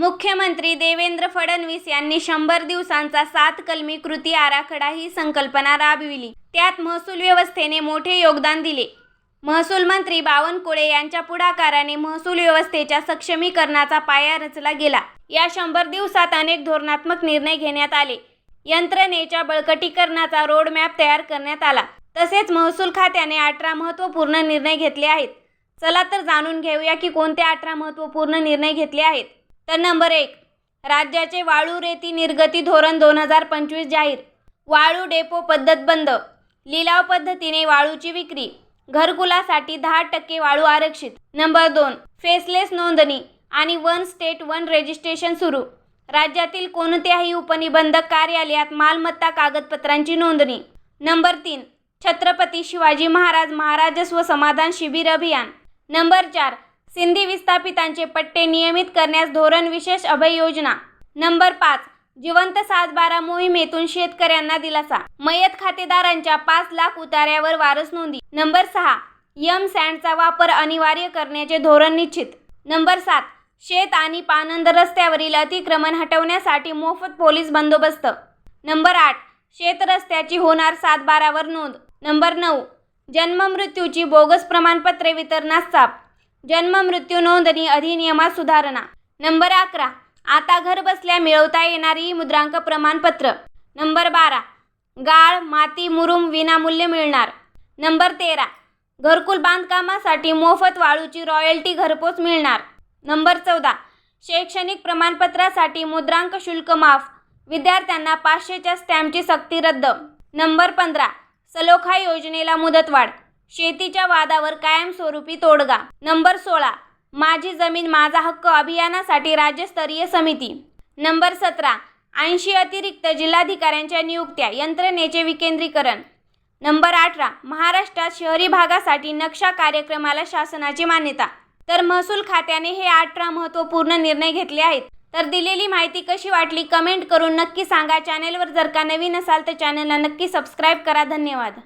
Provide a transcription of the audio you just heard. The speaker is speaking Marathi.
मुख्यमंत्री देवेंद्र फडणवीस यांनी शंभर दिवसांचा सात कलमी कृती आराखडा ही संकल्पना राबविली. त्यात महसूल व्यवस्थेने मोठे योगदान दिले. महसूल मंत्री बावनकुळे यांच्या पुढाकाराने महसूल व्यवस्थेच्या सक्षमीकरणाचा पाया रचला गेला. या शंभर दिवसात अनेक धोरणात्मक निर्णय घेण्यात आले. यंत्रणेच्या बळकटीकरणाचा रोडमॅप तयार करण्यात आला. तसेच महसूल खात्याने अठरा महत्त्वपूर्ण निर्णय घेतले आहेत. चला तर जाणून घेऊया की कोणते अठरा महत्त्वपूर्ण निर्णय घेतले आहेत. तर नंबर एक राज्याचे वाळू रेती निर्गती धोरण दोन हजार पंचवीस जाहीर. वाळू डेपो पद्धत बंद. लिलाव पद्धतीने वाळूची विक्री. घरकुलासाठी दहा टक्के वाळू आरक्षित. नंबर दोन फेसलेस नोंदणी आणि वन स्टेट वन रजिस्ट्रेशन सुरू. राज्यातील कोणत्याही उपनिबंधक कार्यालयात मालमत्ता कागदपत्रांची नोंदणी. नंबर तीन छत्रपती शिवाजी महाराज महाराजस्व समाधान शिबिर अभियान. नंबर चार सिंधी विस्थापितांचे पट्टे नियमित करण्यास धोरण विशेष अभय योजना नंबर पाच जिवंत सातबारा मोहिमेतून शेतकऱ्यांना दिलासा. मयत खातेदारांच्या पाच लाख उतार्यावर वारस नोंदी. नंबर सहा यम सँडचा वापर अनिवार्य करण्याचे धोरण निश्चित. नंबर सात शेत आणि पानंद रस्त्यावरील अतिक्रमण हटवण्यासाठी मोफत पोलीस बंदोबस्त. नंबर आठ शेत रस्त्याची होणार सातबारावर नोंद. नंबर नऊ जन्ममृत्यूची बोगस प्रमाणपत्रे वितरणास चाप. जन्म मृत्यू नोंदणी अधिनियमात सुधारणा. नंबर अकरा. आता घर बसल्या मिळवता येणारी मुद्रांक प्रमाणपत्र. नंबर बारा. गाळ माती मुरुम विनामूल्य मिळणार. नंबर तेरा. घरकुल बांधकामासाठी मोफत वाळूची रॉयल्टी घरपोच मिळणार. नंबर चौदा. शैक्षणिक प्रमाणपत्रासाठी मुद्रांक शुल्क माफ. विद्यार्थ्यांना पाचशेच्या स्टॅम्पची सक्ती रद्द. नंबर पंधरा. सलोखा योजनेला मुदतवाढ. शेतीच्या वादावर कायमस्वरूपी तोडगा. नंबर सोळा. माझी जमीन माझा हक्क अभियानासाठी राज्यस्तरीय समिती. नंबर सतरा. ऐंशी अतिरिक्त जिल्हाधिकाऱ्यांच्या नियुक्त्या यंत्रणेचे विकेंद्रीकरण. नंबर अठरा. महाराष्ट्रात शहरी भागासाठी नक्षा कार्यक्रमाला शासनाची मान्यता. तर महसूल खात्याने हे अठरा महत्त्वपूर्ण निर्णय घेतले आहेत. तर दिलेली माहिती कशी वाटली कमेंट करून नक्की सांगा. चॅनेलवर जर का नवीन असाल तर चॅनलला नक्की सबस्क्राईब करा. धन्यवाद.